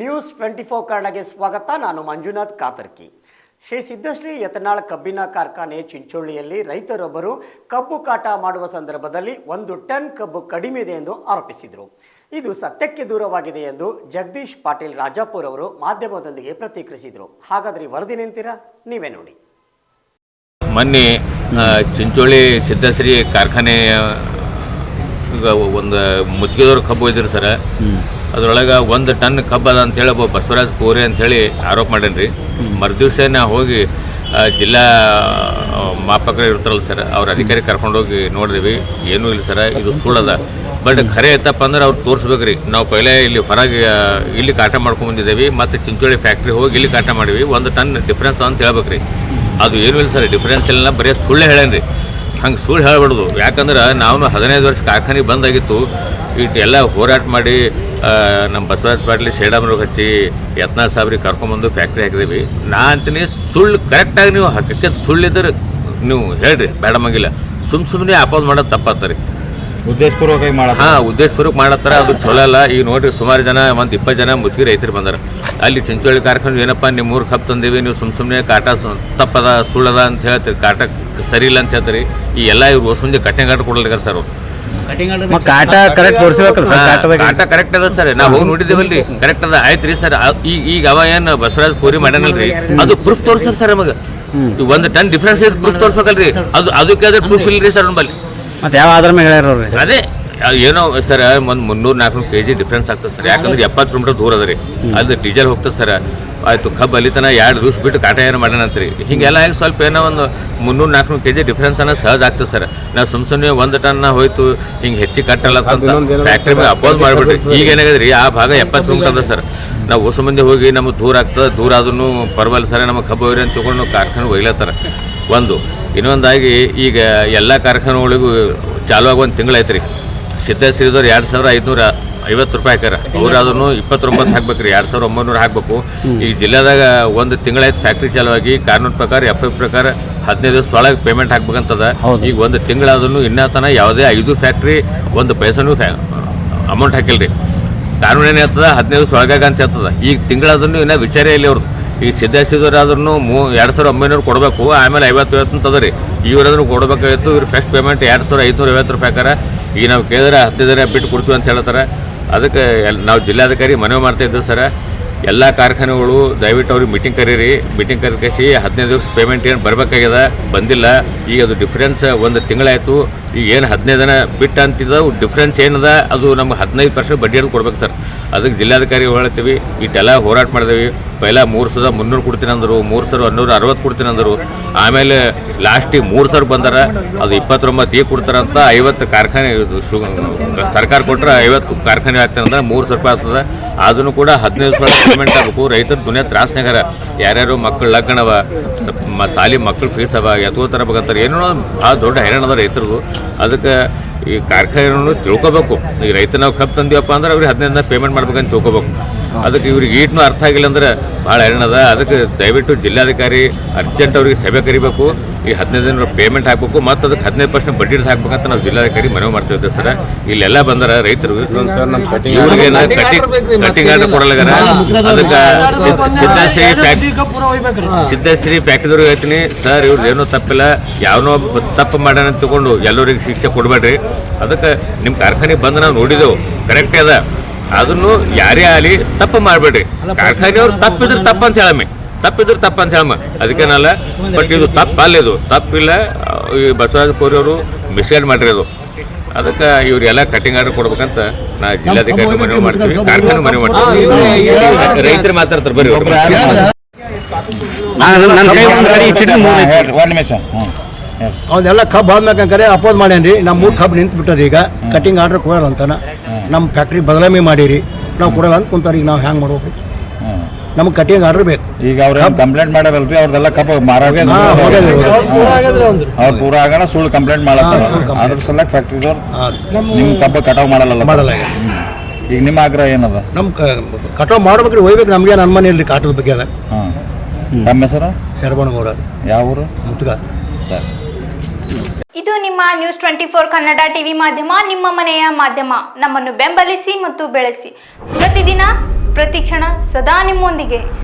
News twenty four ಕನ್ನಡಗೆ ಸ್ವಾಗತ. ನಾನು ಮಂಜುನಾಥ್ ಕಾತರ್ಕಿ. ಶ್ರೀ ಸಿದ್ದಶ್ರೀ ಯತನಾಳ್ ಕಬ್ಬಿನ ಕಾರ್ಖಾನೆ ಚಿಂಚೋಳಿಯಲ್ಲಿ ರೈತರೊಬ್ಬರು ಕಬ್ಬು ಕಾಟ ಮಾಡುವ ಸಂದರ್ಭದಲ್ಲಿ ಒಂದು ಟನ್ ಕಬ್ಬು ಕಡಿಮೆ ಇದೆ ಎಂದು ಆರೋಪಿಸಿದರು. ಇದು ಸತ್ಯಕ್ಕೆ ದೂರವಾಗಿದೆ ಎಂದು ಜಗದೀಶ್ ಪಾಟೀಲ್ ರಾಜಾಪುರ್ ಅವರು ಮಾಧ್ಯಮದೊಂದಿಗೆ ಪ್ರತಿಕ್ರಿಯಿಸಿದರು. ಹಾಗಾದರೆ ವರದಿ ನಿಂತೀರಾ? ನೀವೇ ನೋಡಿ. ಮೊನ್ನೆ ಚಿಂಚೋಳಿ ಸಿದ್ದಶ್ರೀ ಕಾರ್ಖಾನೆಯ ಒಂದು ಮುಚ್ಚಿಗೆದವ್ರ ಕಬ್ಬು ಇದ್ರು ಸರ. ಅದ್ರೊಳಗೆ ಒಂದು ಟನ್ ಕಬ್ಬದ ಅಂತ ಅಂತೇಳಿ ಒಬ್ಬ ಬಸವರಾಜ್ ಕೋರೆ ಅಂತೇಳಿ ಆರೋಪ ಮಾಡೇನ್ರಿ. ಮರುದಿವ್ಸ ನಾ ಹೋಗಿ ಜಿಲ್ಲಾ ಮಾಪಕರು ಇರ್ತಾರಲ್ಲ ಸರ್ ಅವ್ರ ಅಧಿಕಾರಿ ಕರ್ಕೊಂಡೋಗಿ ನೋಡಿದ್ವಿ ಏನೂ ಇಲ್ಲ ಸರ್ ಇದು ಸುಳ್ಳದ. ಬಟ್ ಖರೆ ಐತಪ್ಪ ಅಂದ್ರೆ ಅವ್ರು ತೋರಿಸ್ಬೇಕ್ರಿ. ನಾವು ಪೈಲೆ ಇಲ್ಲಿ ಹೊರಗೆ ಇಲ್ಲಿ ಕಾಟ ಮಾಡ್ಕೊಂಡು ಬಂದಿದ್ದೇವೆ ಮತ್ತು ಚಿಂಚೋಳಿ ಫ್ಯಾಕ್ಟ್ರಿ ಹೋಗಿ ಇಲ್ಲಿ ಕಾಟ ಮಾಡಿವಿ ಒಂದು ಟನ್ ಡಿಫ್ರೆನ್ಸ್ ಅಂತ ಹೇಳ್ಬೇಕ್ರಿ. ಅದು ಏನೂ ಇಲ್ಲ ಸರ್ ಡಿಫ್ರೆನ್ಸ್ ಇಲ್ಲ ಬರೀ ಸುಳ್ಳು ಹೇಳೇನ್ರಿ. ಹಂಗೆ ಸುಳ್ಳು ಹೇಳ್ಬಾರ್ದು. ಯಾಕಂದ್ರೆ ನಾವು ಹದಿನೈದು ವರ್ಷ ಕಾರ್ಖಾನೆ ಬಂದಾಗಿತ್ತು ಇಟ್ಟು ಎಲ್ಲ ಹೋರಾಟ ಮಾಡಿ ನಮ್ಮ ಬಸವರಾಜ ಪಾಟೀಲ್ ರೋಗ ಹಚ್ಚಿ ಯತ್ನಾಥ್ ಸಾಬ್ರಿಗೆ ಕರ್ಕೊಂಬಂದು ಫ್ಯಾಕ್ಟ್ರಿ ಹಾಕಿದೀವಿ. ನಾ ಅಂತೀನಿ ಸುಳ್ಳು ಕರೆಕ್ಟಾಗಿ ನೀವು ಹಾಕಕ್ಕೆ ಸುಳ್ಳಿದ್ರೆ ನೀವು ಹೇಳ್ರಿ ಬೇಡಮಂಗಿಲ್ಲ ಸುಮ್ ಸುಮ್ಮನೆ ಅಪೋಸ್ ಮಾಡೋದು ತಪ್ಪತ್ತರಿ ಉದ್ದೇಶಪೂರ್ವಕವಾಗಿ ಮಾಡೋದು ಹಾಂ ಉದ್ದೇಶಪೂರ್ವಕ ಮಾಡತ್ತಾರ ಅದು ಚಲೋ ಅಲ್ಲ. ಈಗ ನೋಡ್ರಿ ಸುಮಾರು ಜನ ಒಂದು ಇಪ್ಪತ್ತು ಜನ ಮುದುಕಿ ರೈತರು ಬಂದಾರ. ಅಲ್ಲಿ ಚಿಂಚೋಳಿ ಕಾರ್ಖಾನೆ ಏನಪ್ಪ ನಿಮ್ಮ ಮೂರು ಕಪ್ ತಂದೀವಿ ನೀವು ಸುಮ್ ಸುಮ್ಮನೆ ಕಾಟ ತಪ್ಪದ ಸುಳ್ಳದ ಅಂತ ಹೇಳ್ತೀರಿ ಕಾಟ ಸರಿ ಇಲ್ಲ ಅಂತ ಹೇಳ್ತೀರಿ. ಈ ಎಲ್ಲ ಇವ್ರು ಹೊಸ ಮುಂದೆ ಕಟ್ಟೆ ಕಾಟ ಕೊಡ್ಲಿಕ್ಕೆ ಸರ್ ಅವ್ರು. ಕಾಟ ಕರೆಕ್ಟ್ ತೋರಿಸ್ಬೇಕಲ್ಲ ಸರ್? ಕಾಟದಾಗ ಕಾಟ ಕರೆಕ್ಟ್ ಅದ ಸರ್. ನಾವು ಹೋಗಿ ನೋಡಿದ್ದೇವಲ್ರಿ ಕರೆಕ್ಟ್ ಅದ. ಆಯ್ತು ರೀ ಸರ್ ಈಗ ಈಗ ಅವ ಏನು ಬಸವರಾಜ್ ಕೋರಿ ಮಾಡ್ಯಾನಲ್ರಿ? ಅದು ಪ್ರೂಫ್ ತೋರಿಸ್ತಾರೆ ಸರ್ ನಮಗೆ. ಒಂದು ಟನ್ ಡಿಫ್ರೆನ್ಸ್ ಇದ್ ಪ್ರೂಫ್ ತೋರಿಸ್ಬೇಕಲ್ರಿ? ಅದು ಅದಕ್ಕೆ ಅದ್ರ ಪ್ರೂಫ್ ಇಲ್ರಿ ಸರ್ ನಮ್ಮಲ್ಲಿ. ಮತ್ತೆ ಯಾವ ಆಧಾರ ಮೇಲೆ ಅದೇ ಏನೋ ಸರ್ ಒಂದು ಮುನ್ನೂರು ನಾಲ್ಕುನೂರು ಕೆ ಜಿ ಡಿಫ್ರೆನ್ಸ್ ಆಗ್ತದೆ ಸರ್. ಯಾಕಂದ್ರೆ ಎಪ್ಪತ್ತು ಕಿಲೋಮೀಟರ್ ದೂರ ಅದ ರೀ. ಅಲ್ಲಿ ಡೀಸೆಲ್ ಹೋಗ್ತದೆ ಸರ್. ಆಯ್ತು ಕಬ್ಬು ಅಲಿತನ ಎರಡು ದಿವ್ಸ ಬಿಟ್ಟು ಕಾಟ ಏನು ಮಾಡೋಣಂತ್ರಿ ಹಿಂಗೆಲ್ಲ ಆಗಿ ಸ್ವಲ್ಪ ಏನೋ ಒಂದು ಮುನ್ನೂರು ನಾಲ್ಕುನೂರು ಕೆ ಜಿ ಡಿಫ್ರೆನ್ಸ್ ಅನ್ನೋ ಸಹಜ ಆಗ್ತದೆ ಸರ್. ನಾವು ಸುಮ್ ಸುಮ್ಮನೆ ಒಂದು ಟನ್ ಹೋಯ್ತು ಹಿಂಗೆ ಹೆಚ್ಚಿಗೆ ಕಟ್ಟಲ್ಲ ಫ್ಯಾಕ್ಟ್ರಿ ಮೇಲೆ ಅಪೋಸ್ ಮಾಡಿಬಿಟ್ರಿ. ಈಗ ಏನಾಗದ್ರಿ ಆ ಭಾಗ ಎಪ್ಪತ್ತು ಕಿಲೋಮೀಟರ್ ಸರ್. ನಾವು ಹೊಸ ಮಂದಿ ಹೋಗಿ ನಮಗೆ ದೂರ ಆಗ್ತದೆ ದೂರ ಆದ್ರೂ ಪರವಾಗಿಲ್ಲ ಸರ್. ನಮಗೆ ಕಬ್ಬು ಅಂತ ತಗೊಂಡು ಕಾರ್ಖಾನೆ ಒಯ್ಲತ್ತಾರ ಒಂದು ಇನ್ನೊಂದಾಗಿ ಈಗ ಎಲ್ಲ ಕಾರ್ಖಾನೆಗಳಿಗೂ ಚಾಲು ಆಗುವ ಒಂದು ತಿಂಗಳಾಯ್ತು ರೀ ಸಿರಿದವ್ರು ಎರಡು ಸಾವಿರ ಐದುನೂರ ಐವತ್ತು ರೂಪಾಯಿ ಹಾಕ್ಯಾರ. ಅವ್ರು ಅದನ್ನು ಇಪ್ಪತ್ತೊಂಬತ್ತು ಹಾಕ್ಬೇಕು ರೀ ಎರಡು ಸಾವಿರ ಒಂಬೈನೂರು ಹಾಕಬೇಕು. ಈಗ ಜಿಲ್ಲೆದಾಗ ಒಂದು ತಿಂಗಳಾಯ್ತು ಫ್ಯಾಕ್ಟ್ರಿ ಚಾಲುವಾಗಿ ಕಾನೂನು ಪ್ರಕಾರ ಎಫ್ ಐ ಪ್ರಕಾರ ಹದಿನೈದು ದಿವಸ ಒಳಗೆ ಪೇಮೆಂಟ್ ಹಾಕ್ಬೇಕಂತದ. ಈಗ ಒಂದು ತಿಂಗಳಾದ್ರೂ ಇನ್ನೂ ತನಕ ಯಾವುದೇ ಐದು ಫ್ಯಾಕ್ಟ್ರಿ ಒಂದು ಪೈಸನೂ ಫ್ಯಾ ಅಮೌಂಟ್ ಹಾಕಿಲ್ರಿ. ಕಾನೂನು ಏನು ಹೇಳ್ತದ? ಹದಿನೈದು ದಿವಸ ಒಳಗಾಗ ಅಂತ ಹೇಳ್ತದ. ಈಗ ತಿಂಗಳಾದ್ರೂ ಇನ್ನೂ ವಿಚಾರ ಇಲ್ಲ ಅವ್ರದ್ದು ಈಗ ಸಿದ್ಧಸಿದವರಾದ್ರೂ ಮೂ ಎರಡು ಸಾವಿರ ಒಂಬೈನೂರು ಕೊಡಬೇಕು ಆಮೇಲೆ ಐವತ್ತು ಐವತ್ತು ಅಂತದ ರೀ. ಇವ್ರಾದ್ರೂ ಕೊಡಬೇಕಾಗಿತ್ತು ಇವ್ರು ಫಸ್ಟ್ ಪೇಮೆಂಟ್ ಎರಡು ಸಾವಿರ ಐದುನೂರ ಐವತ್ತು ರೂಪಾಯಿ ಹಾಕಾರ ಈಗ ನಾವು ಕೇಳಿದ್ರೆ ಹತ್ತಿದ್ರೆ ಬಿಟ್ಟು ಕೊಡ್ತೀವಿ ಅಂತ ಹೇಳ್ತಾರೆ. ಅದಕ್ಕೆ ನಾವು ಜಿಲ್ಲಾಧಿಕಾರಿ ಮನವಿ ಮಾಡ್ತಾ ಇದ್ದೀವಿ ಸರ. ಎಲ್ಲ ಕಾರ್ಖಾನೆಗಳು, ದಯವಿಟ್ಟು ಅವ್ರಿಗೆ ಮೀಟಿಂಗ್ ಕರೀರಿ. ಮೀಟಿಂಗ್ ಕರೆಸಿ ಹದಿನೈದು ದಿವಸ ಪೇಮೆಂಟ್ ಏನು ಬರಬೇಕಾಗ್ಯದ? ಬಂದಿಲ್ಲ. ಈಗ ಅದು ಡಿಫ್ರೆನ್ಸ್ ಒಂದು ತಿಂಗಳಾಯಿತು. ಈಗ ಏನು ಹದಿನೈದು ದಿನ ಬಿಟ್ಟು ಅಂತಿದ್ದವು ಡಿಫ್ರೆನ್ಸ್ ಏನದ? ಅದು ನಮ್ಗೆ ಹದಿನೈದು ಪರ್ಸೆಂಟ್ ಬಡ್ಡಿ ಅಂತ ಕೊಡ್ಬೇಕು ಸರ್. ಅದಕ್ಕೆ ಜಿಲ್ಲಾಧಿಕಾರಿ ಹೇಳ್ತೀವಿ, ಇಷ್ಟೆಲ್ಲ ಹೋರಾಟ ಮಾಡಿದೀವಿ. ಪೈಲ ಮೂರು ಸಾವಿರದ ಮುನ್ನೂರು ಕೊಡ್ತೀನಿ ಅಂದರು, ಮೂರು ಸಾವಿರ ಹನ್ನೂರ ಅರವತ್ತು ಕೊಡ್ತೀನಿ ಅಂದರು. ಆಮೇಲೆ ಲಾಸ್ಟಿಗೆ ಮೂರು ಸಾವಿರ ಬಂದಾರ, ಅದು ಇಪ್ಪತ್ತೊಂಬತ್ತು ಈಗ ಕೊಡ್ತಾರಂತ ಐವತ್ತು ಕಾರ್ಖಾನೆ, ಸರ್ಕಾರ ಕೊಟ್ಟರೆ ಐವತ್ತು ಕಾರ್ಖಾನೆ ಆಗ್ತಾರಂದ್ರೆ ಮೂರು ಸಾವಿರ ರೂಪಾಯಿ ಆಗ್ತದೆ. ಅದನ್ನು ಕೂಡ ಹದಿನೈದು ಸಾವಿರ ಪೇಮೆಂಟ್ ಆಗಬೇಕು. ರೈತರು ದುನಿಯಾ ತ್ರಾಸ್ನಾಗಾರ ಯಾರ್ಯಾರು ಮಕ್ಕಳು ಲಗ್ನವ ಸಾಲಿ ಮಕ್ಕಳು ಫೀಸ್ ಅವ ಎತ್ತೋ ತರಬೇಕಂತಾರೆ ಏನೋ ಭಾಳ ದೊಡ್ಡ ಹೈರಾಣ ಅದ ರೈತರದು ಅದಕ್ಕೆ ಈ ಕಾರ್ಖಾನೆಯನ್ನು ತಿಳ್ಕೊಬೇಕು. ಈ ರೈತ ನಾವು ಕಬ್ಬು ತಂದೀವಪ್ಪ ಅಂದ್ರೆ ಅವ್ರಿಗೆ ಹದಿನೈದು ದಿನ ಪೇಮೆಂಟ್ ಮಾಡ್ಬೇಕಂತ ತಿಳ್ಕೊಬೇಕು. ಅದಕ್ಕೆ ಇವ್ರಿಗೆ ಈಟ್ನು ಅರ್ಥ ಆಗಿಲ್ಲ ಅಂದ್ರೆ ಭಾಳ ಹೈರಾಣದ ಅದಕ್ಕೆ ದಯವಿಟ್ಟು ಜಿಲ್ಲಾಧಿಕಾರಿ ಅರ್ಜೆಂಟ್ ಅವ್ರಿಗೆ ಸಭೆ ಕರಿಬೇಕು. ಈ ಹದಿನೈದು ದಿನ ಪೇಮೆಂಟ್ ಹಾಕಬೇಕು ಮತ್ತು ಅದಕ್ಕೆ ಹದಿನೈದು ಪರ್ಸೆಂಟ್ ಬಡ್ಡಿ ಹಾಕ್ಬೇಕಂತ ನಾವು ಜಿಲ್ಲಾಧಿಕಾರಿ ಮನವಿ ಮಾಡ್ತಿದ್ದೇವೆ ಸರ್. ಇಲ್ಲೆಲ್ಲ ಬಂದಾರ ರೈತರು. ಇವ್ರಿಗೆ ಕಟ್ಟಿ ಕಟ್ಟಿಂಗ್ ಆರ್ಡರ್ ಕೊಡಲಾಗಾರ ಅದಕ್ಕೆ ಸಿದ್ದಶ್ರೀ ಸಿದ್ಧಶ್ರೀ ಫ್ಯಾಕ್ಟ್ರಿದವ್ರಿಗೆ ಹೇಳ್ತೀನಿ ಸರ್ ಇವ್ರದ್ದು ಏನೋ ತಪ್ಪಿಲ್ಲ. ಯಾವನೋ ಒಬ್ಬ ತಪ್ಪು ಮಾಡೋಣ ಅಂತ ತಗೊಂಡು ಎಲ್ಲರಿಗೆ ಶಿಕ್ಷೆ ಕೊಡಬೇಡ್ರಿ. ಅದಕ್ಕೆ ನಿಮ್ಮ ಕಾರ್ಖಾನೆಗೆ ಬಂದು ನಾವು ನೋಡಿದೆವು. ಕರೆಕ್ಟೇ ಅದ. ಅದನ್ನು ಯಾರೇ ಆಗಲಿ ತಪ್ಪು ಮಾಡಬೇಡ್ರಿ. ಕಾರ್ಖಾನೆಯವ್ರು ತಪ್ಪಿದ್ರೆ ತಪ್ಪು ಅಂತ ಹೇಳಮ್ಮೆ. ತಪ್ಪಿದ್ರೆ ತಪ್ಪು ಅಂತ ಹೇಳಮ್ಮ. ಅದಕ್ಕೇನಲ್ಲ ಬಟ್ ಇದು ತಪ್ಪಲ್ಲ ಇದು. ತಪ್ಪಿಲ್ಲ ಈ ಬಸವರಾಜ ಕೋರಿ ಅವರು ಮಿಸ್ಗೈಡ್ ಮಾಡಿರೋದು. ಅದಕ್ಕೆ ಇವರೆಲ್ಲ ಕಟಿಂಗ್ ಆರ್ಡರ್ ಕೊಡ್ಬೇಕಂತ ನಾ ಜಿಲ್ಲಾಧಿಕಾರಿ ಮನವಿ ಮಾಡ್ತೀವಿ ಕಾರ್ಖಾನೆ ಮನವಿ ಮಾಡ್ತೀವಿ ರೈತರು ಮಾತಾಡ್ತಾರೆ ಬರ್ರಿ ಅವನ್ನೆಲ್ಲ ಕಬ್ಬು ಆದ್ಮೇಕಂಕರೆ ಅಪೋಸ್ ಮಾಡ್ಯಾನ್ರಿ ನಮ್ಮ ಮೂರು ಕಬ್ಬು ನಿಂತು ಬಿಟ್ಟದ ಈಗ ಕಟಿಂಗ್ ಆರ್ಡರ್ ಕೊಡೋಣ ಅಂತಾನ. ನಮ್ಮ ಫ್ಯಾಕ್ಟ್ರಿ ಬದಲಾವಣೆ ಮಾಡಿರಿ. ನಾವು ಕೊಡಲ್ಲ ಅಂತ ಕುಂತಾರೆ ಈಗ ನಾವು ಹ್ಯಾಂಗೆ ಮಾಡ್ಬೇಕು? ನಮ್ಗೆ ಕಟಿಂಗ್ ಆರ್ಡರ್ ಬೇಕು ಈಗ ಅವ್ರ ಕಂಪ್ಲೇಂಟ್ ಮಾಡಾರಲ್ರಿ ಅವ್ರದೆಲ್ಲ ಕಪ್ಪ ಮಾರಾಗ. ಅವ್ರು ಪೂರ ಆಗೋಣ ಸುಳ್ಳು ಕಂಪ್ಲೇಂಟ್ ಮಾಡತ್ತಾರ ಅದ್ರ ಸಲಕ್ ಫ್ಯಾಕ್ಟ್ರಿದವ್ರು ನಿಮ್ಮ ಕಬ್ಬ ಕಟಾವ್ ಮಾಡಲ್ಲ ಮಾಡಲ್ಲ ಈಗ. ನಿಮ್ಮ ಆಗ್ರಹ ಏನದ ನಮ್ ಕಟಾವ್ ಮಾಡ್ಬೇಕ್ರಿ ಒಯ್ಬೇಕು ನಮ್ಗೆ ನನ್ನ ಮನೆ ಇಲ್ರಿ ಕಾಟದ ಬಗ್ಗೆ ಅದ ನಮ್ಮ ತಮ್ಮ ಹೆಸರು ಶರಬಣಗೌಡ ಯಾವ ಊರು ಮುಟ್ಗ ಸರ್ ಇದು ನಿಮ್ಮ news twenty four Kannada TV ಮಾಧ್ಯಮ ನಿಮ್ಮ ಮನೆಯ ಮಾಧ್ಯಮ ನಮ್ಮನ್ನು ಬೆಂಬಲಿಸಿ ಮತ್ತು ಬೆಳೆಸಿ ಪ್ರತಿದಿನ ಪ್ರತಿಕ್ಷಣ ಸದಾ ನಿಮ್ಮೊಂದಿಗೆ.